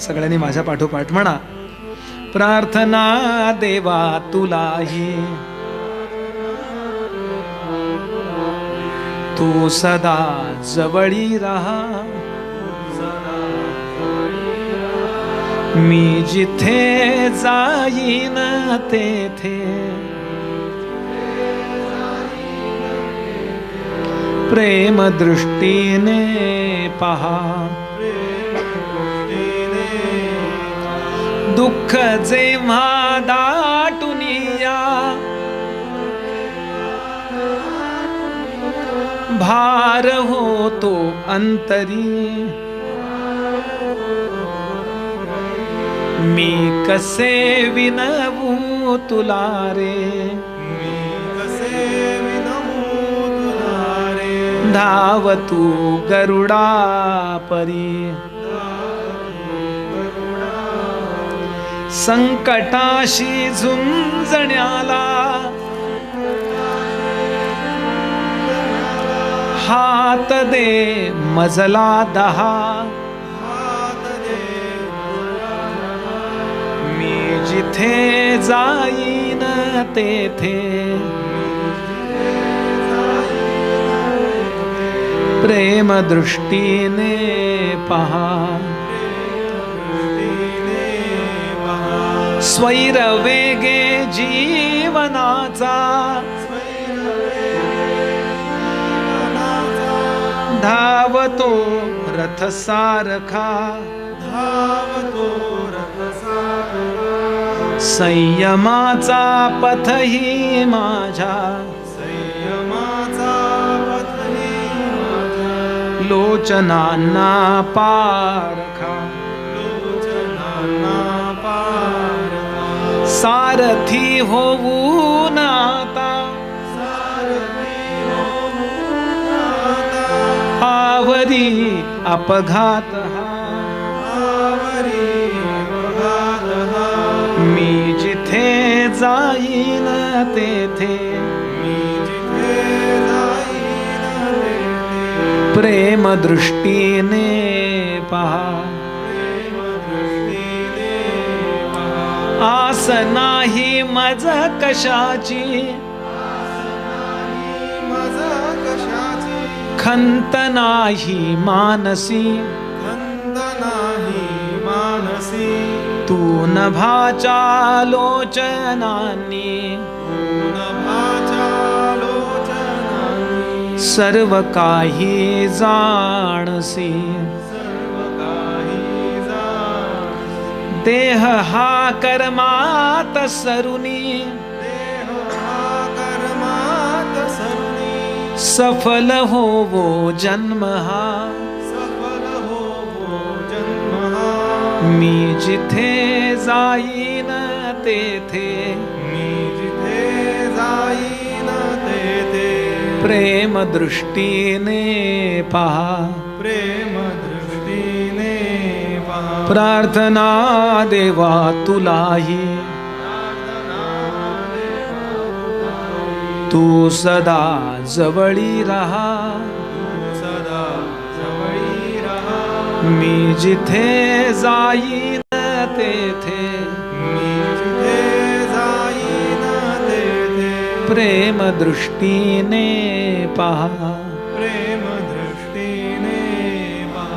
सगळ्यांनी माझ्या पाठोपाठ म्हणा. प्रार्थना देवा तुलाही. तू सदा जवळी राहा. मी जिथे जाईन तेथे. प्रेम दृष्टीने पहा. दुःख जेव्हा दाटुनिया भार होतो अंतरी. मी कसे विनवू तुला रे? धाव तू गरुडा परी. संकटाशी झुंजण्याला हात दे मजला दहा. मी जिथे जाईन तेथे. प्रेम दृष्टीने पहा. स्वैर वेगे जीवनाचा. धावतो रथ सारखा संयमाचा पथही माझ्या लोचनांना पारखा. सारथी होऊन आता आवरी अपघात मी जिथे जाईन तेथे. प्रेम दृष्टीने पहा. आस नाही मज कशाची? खंत नाही मानसी. खंत नाही मानसी तू नभाच्या लोचनानी. सर्व काही जाणसी. देह हा कर्मात सरुनी. सफल होवो जन्म हा. मी जिथे जाईन तेथे. मी प्रेम दृष्टीने पहा. प्रेम दृष्टीने पहा प्रार्थना देवा तुलाही. तू सदा जवळी राहा. सदा जवळी राहा मी जिथे जाईन तेथे. मी जिथे जाईन तेथे प्रेम दृष्टीने पहा.